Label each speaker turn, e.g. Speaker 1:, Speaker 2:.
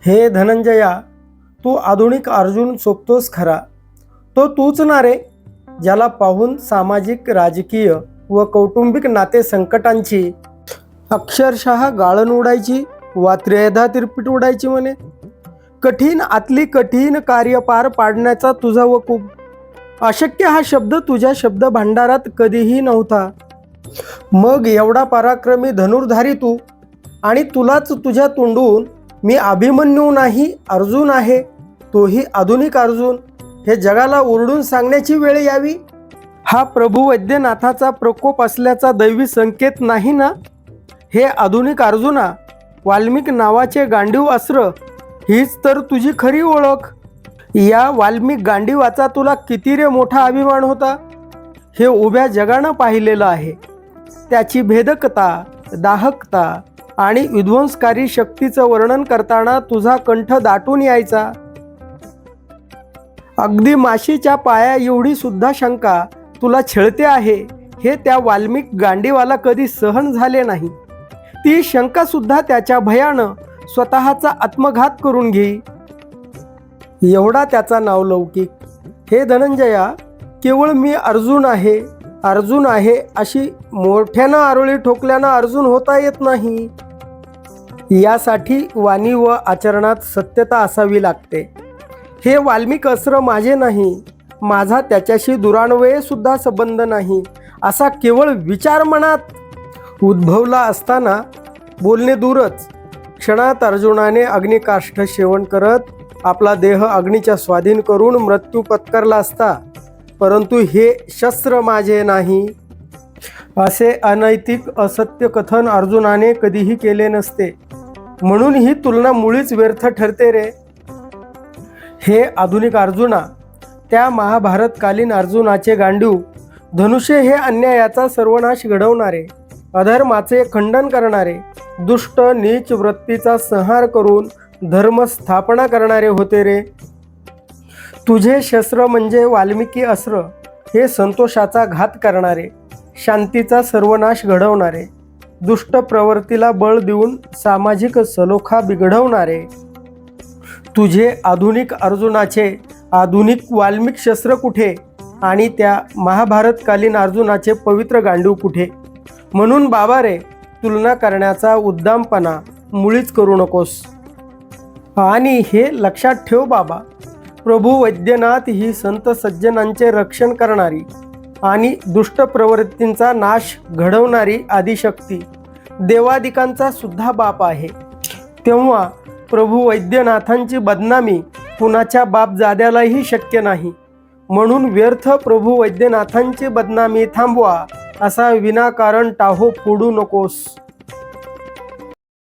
Speaker 1: हे धनंजया तू आधुनिक अर्जुन सोपतोस खरा. तो तूच ना रे ज्याला पाहून सामाजिक राजकीय व कौटुंबिक नाते संकटांची अक्षरशः गाळण उडायची वा त्रेधा तिरपीट उडायची म्हणे. कठीण आतली कठीण कार्य पार पाडण्याचा तुझा वकूब. अशक्य हा शब्द तुझ्या शब्द भांडारात कधीही नव्हता. मग एवढा पराक्रमी धनुर्धारी तू आणि तुलाच तुझ्या तोंडून मी अभिमन्यू नाही अर्जुन आहे. तोही आधुनिक अर्जुन. हे जगाला ओरडून सांगण्याची वेळ यावी. हा प्रभू वैद्यनाथाचा प्रकोप असल्याचा दैवी संकेत नाही ना? हे आधुनिक अर्जुना वाल्मिक नावाचे गांडीव अस्त्र हीच तर तुझी खरी ओळख. या वाल्मिक गांडीवाचा तुला किती रे मोठा अभिमान होता? हे उभ्या जगानं पाहिलेलं आहे. त्याची भेदकता दाहकता आणि विध्वंसकारी शक्तीचं वर्णन करताना तुझा कंठ दाटून यायचा. अगदी माशीच्या पाया एवढी सुद्धा शंका तुला छळते आहे हे त्या वाल्मिक गांडीवाला कधी सहन झाले नाही. ती शंका सुद्धा त्याच्या भयानं स्वतःचा आत्मघात करून घेई एवढा त्याचा नावलौकिक हे धनंजया केवळ मी अर्जुन आहे अर्जुन आहे अशी मोठ्यानं आरोळी ठोकल्यानं अर्जुन होता येत नाही. यासाठी वाणी व आचरणात सत्यता असावी लागते. हे वाल्मिक अस्त्र माझे नाही. माझा त्याच्याशी दुरान्वयसुद्धा संबंध नाही. असा केवळ विचार मनात उद्भवला असताना बोलणे दूरच. क्षणात अर्जुनाने अग्निकाष्ठ सेवन करत आपला देह अग्नीच्या स्वाधीन करून मृत्यू पत्करला असता परंतु हे शस्त्र माझे नाही. असे अनैतिक असत्य कथन अर्जुनाने कधीही केले नसते. म्हणून ही तुलना मुळीच व्यर्थ ठरते रे. हे आधुनिक अर्जुना त्या महाभारतकालीन अर्जुनाचे गांडीव धनुष्य हे अन्यायाचा सर्वनाश घडवणारे अधर्माचे खंडन करणारे दुष्ट नीच वृत्तीचा संहार करून धर्म स्थापना करणारे होते रे. तुझे शस्त्र म्हणजे वाल्मिकी अस्त्र हे संतोषाचा घात करणारे शांतीचा सर्वनाश घडवणारे दुष्ट प्रवृत्तीला बळ देऊन सामाजिक सलोखा बिघडवणारे. तुझे आधुनिक अर्जुनाचे आधुनिक वाल्मिक शस्त्र कुठे आणि त्या महाभारतकालीन अर्जुनाचे पवित्र गांडू कुठे? म्हणून बाबा रे तुलना करण्याचा उद्दामपणा मुळीच करू नकोस. आणि हे लक्षात ठेव बाबा प्रभू वैद्यनाथ ही संत सज्जनांचे रक्षण करणारी आणि दुष्ट प्रवृत्तींचा नाश घडवणारी आदिशक्ती देवादिकांचा सुद्धा बाप आहे. तेव्हा प्रभू वैद्यनाथांची बदनामी कुणाच्या बापजाद्यालाही शक्य नाही. म्हणून व्यर्थ प्रभू वैद्यनाथांची बदनामी थांबवा असा विनाकारण टाहो फोडू नकोस.